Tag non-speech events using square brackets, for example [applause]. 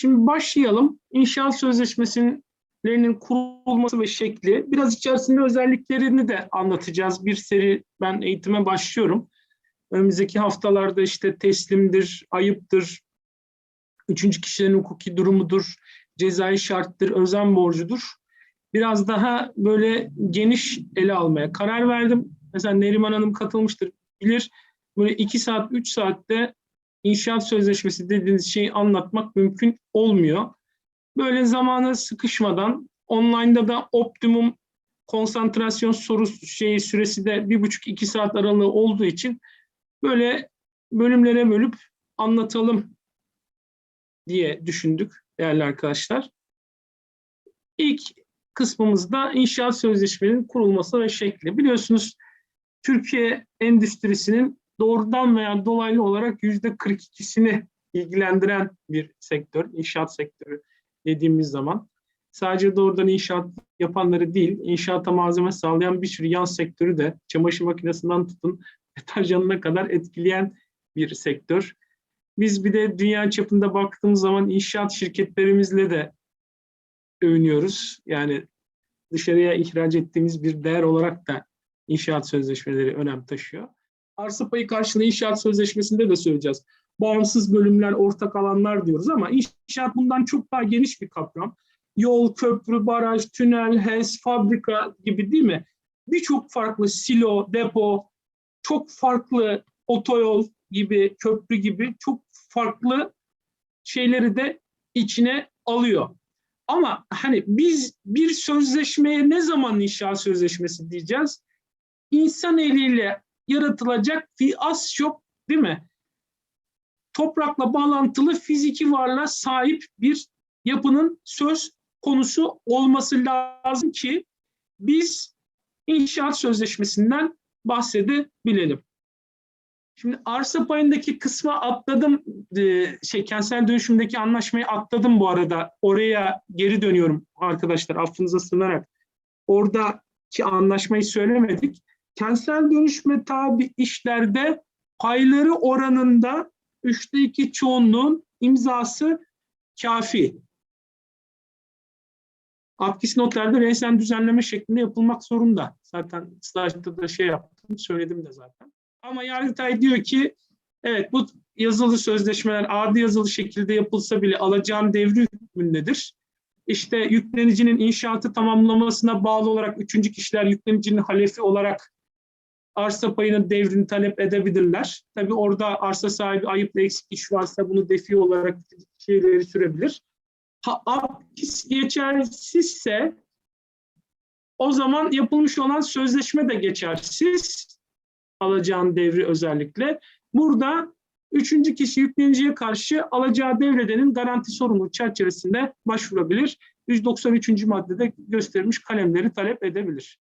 Şimdi başlayalım. İnşaat sözleşmelerinin kurulması ve şekli. Biraz içerisinde özelliklerini de anlatacağız. Bir seri ben eğitime başlıyorum. Önümüzdeki haftalarda işte teslimdir, ayıptır, üçüncü kişilerin hukuki durumudur, cezai şarttır, özen borcudur. Biraz daha böyle geniş ele almaya karar verdim. Mesela Neriman Hanım katılmıştır, bilir. Böyle iki saat, üç saatte inşaat sözleşmesi dediğiniz şeyi anlatmak mümkün olmuyor. Böyle zamana sıkışmadan online'da da optimum konsantrasyon soru şeyi süresi de bir buçuk iki saat aralığı olduğu için böyle bölümlere bölüp anlatalım diye düşündük değerli arkadaşlar. İlk kısmımızda inşaat sözleşmenin kurulması ve şekli. Biliyorsunuz Türkiye endüstrisinin doğrudan veya dolaylı olarak yüzde 42'sini ilgilendiren bir sektör, inşaat sektörü dediğimiz zaman. Sadece doğrudan inşaat yapanları değil, inşaata malzeme sağlayan bir sürü yan sektörü de çamaşır makinesinden tutun [laughs] deterjanına kadar etkileyen bir sektör. Biz bir de dünya çapında baktığımız zaman inşaat şirketlerimizle de övünüyoruz. Yani dışarıya ihraç ettiğimiz bir değer olarak da inşaat sözleşmeleri önem taşıyor. Arsa payı karşılığı inşaat sözleşmesinde de söyleyeceğiz. Bağımsız bölümler, ortak alanlar diyoruz ama inşaat bundan çok daha geniş bir kapsam. Yol, köprü, baraj, tünel, HES, fabrika gibi değil mi? Birçok farklı silo, depo, çok farklı otoyol gibi, köprü gibi çok farklı şeyleri de içine alıyor. Ama hani biz bir sözleşmeye ne zaman inşaat sözleşmesi diyeceğiz? İnsan eliyle yaratılacak bir az çok değil mi? Toprakla bağlantılı fiziki varlığa sahip bir yapının söz konusu olması lazım ki biz inşaat sözleşmesinden bahsedebilelim. Şimdi arsa payındaki kısma atladım, e, şey kentsel dönüşümdeki anlaşmayı atladım bu arada. Oraya geri dönüyorum arkadaşlar affınıza sığınarak. Oradaki anlaşmayı söylemedik. Kentsel dönüşme tabi işlerde payları oranında üçte iki çoğunluğun imzası kafi. Akis notlerde resen düzenleme şeklinde yapılmak zorunda. Zaten stajda da şey yaptım, söyledim de zaten. Ama Yargıtay diyor ki evet bu yazılı sözleşmeler adi yazılı şekilde yapılsa bile alacağın devri hükmündedir. İşte yüklenicinin inşaatı tamamlamasına bağlı olarak üçüncü kişiler yüklenicinin halefi olarak arsa payının devrini talep edebilirler. Tabii orada arsa sahibi ayıpla eksik iş varsa bunu defi olarak şeyleri sürebilir. Ha, apkis geçersizse o zaman yapılmış olan sözleşme de geçersiz alacağın devri özellikle. Burada üçüncü kişi yükleniciye karşı alacağı devredenin garanti sorumluluğu çerçevesinde başvurabilir. 193. maddede gösterilmiş kalemleri talep edebilir.